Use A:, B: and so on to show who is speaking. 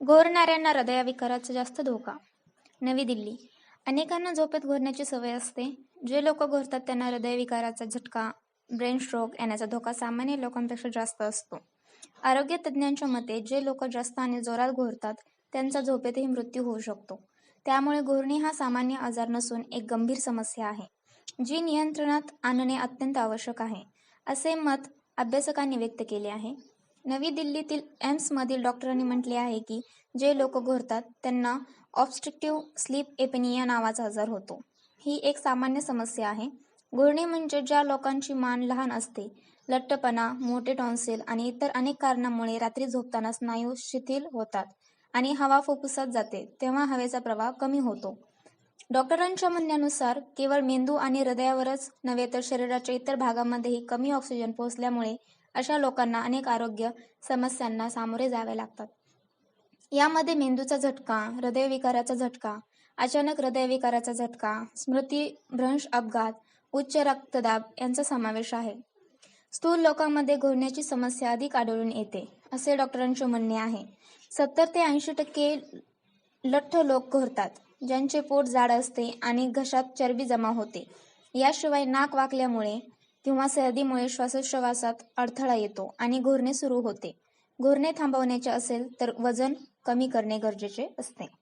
A: घोरणाऱ्यांना हृदयविकाराचा जास्त धोका. नवी दिल्ली. अनेकांना झोपेत घोरण्याची सवय असते. जे लोक घोरतात त्यांना हृदयविकाराचा झटका ब्रेन स्ट्रोक येण्याचा धोका सामान्य लोकांपेक्षा जास्त असतो. आरोग्य तज्ज्ञांच्या मते जे लोक जास्त आणि जोरात घोरतात त्यांचा झोपेतही मृत्यू होऊ शकतो. त्यामुळे घोरणे हा सामान्य आजार नसून एक गंभीर समस्या आहे जी नियंत्रणात आणणे अत्यंत आवश्यक आहे असे मत अभ्यासकांनी व्यक्त केले आहे. नवी दिल्लीतील एम्समधील डॉक्टरांनी म्हटले आहे की जे लोक घोरतात त्यांना ऑब्स्ट्रिक्टिव्ह स्लीप एपेनिया नावाचा आजार होतो. ही एक सामान्य समस्या आहे. घोरणे म्हणजे ज्या लोकांची मान लहान असते लठ्ठपणा मोठे टॉन्सिल आणि इतर अनेक कारणांमुळे रात्री झोपताना स्नायू शिथिल होतात आणि हवा फुफ्फुसात जाते तेव्हा हवेचा प्रवाह कमी होतो. डॉक्टरांच्या म्हणण्यानुसार केवळ मेंदू आणि हृदयावरच नव्हे तर शरीराच्या इतर भागामध्येही कमी ऑक्सिजन पोहोचल्यामुळे अशा लोकांना अनेक आरोग्य समस्यांना सामोरे जावे लागतात. यामध्ये मेंदूचा झटका हृदयविकाराचा झटका अचानक हृदयविकाराचा झटका स्मृती भ्रंश अपघात उच्च रक्तदाब यांचा समावेश आहे. स्थूल लोकांमध्ये घोरण्याची समस्या अधिक आढळून येते असे डॉक्टरांचे म्हणणे आहे. सत्तर ते ऐंशी टक्के लठ्ठ लोक घोरतात ज्यांचे पोट जाड असते आणि घशात चरबी जमा होते. याशिवाय नाक वाकल्यामुळे किंवा सर्दीमुळे श्वासोच्छवासात अडथळा येतो आणि घोरणे सुरू होते. घोरणे थांबवण्याचे असेल तर वजन कमी करणे गरजेचे असते.